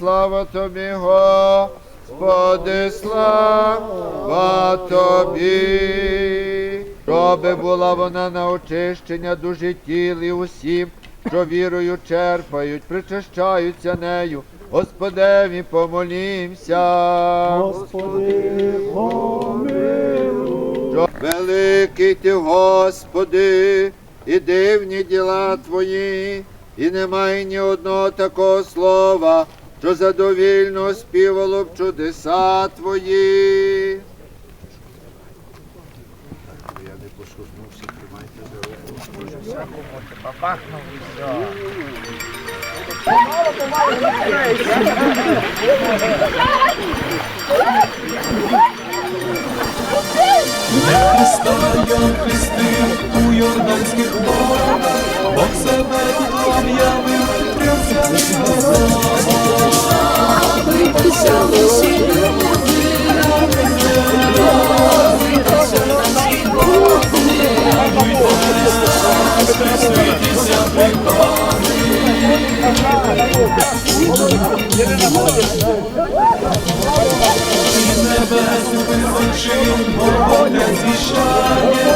Слава тобі, Господи, слава тобі. Щоби була вона на очищення душі тіл і усім, що вірою черпають, причащаються нею. Господеві помолімся. Господи, помилуй. Що Великий ти, Господи, і дивні діла Твої, і немає ні одного такого слова, що задовільно співало б чудеса Твої. Я не послухнувся, тримайте за руку. Христа я хрестив у Йорданських водах, небес височив, Бога зіщає,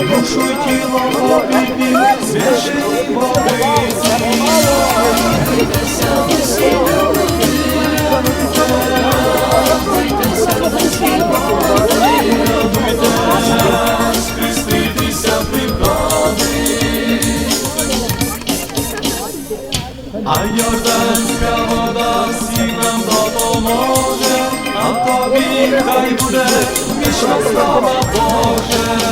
Душу тіло обіймі, священні водиці. А Йорданська вода всім нам допоможе, а тобі хай буде вічна слава Боже.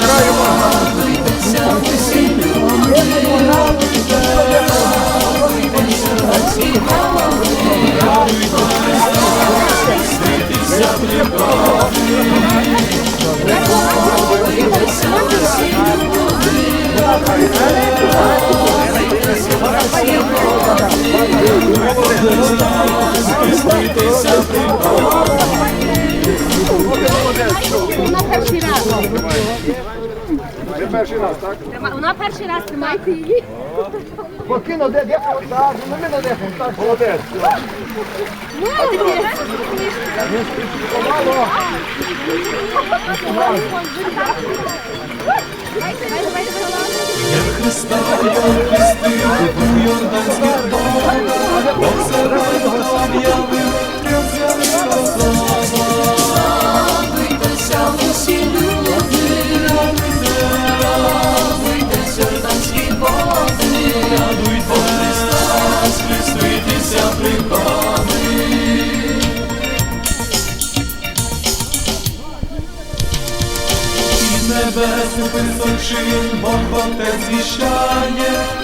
Вона Ви перший раз, так? Вона перший раз тримайте її. Покину, де, де, так, ну ми не дехом, так. Молодець. Помало. Я Христа я хрестив у Із небес височин Бог Отець віщає, ти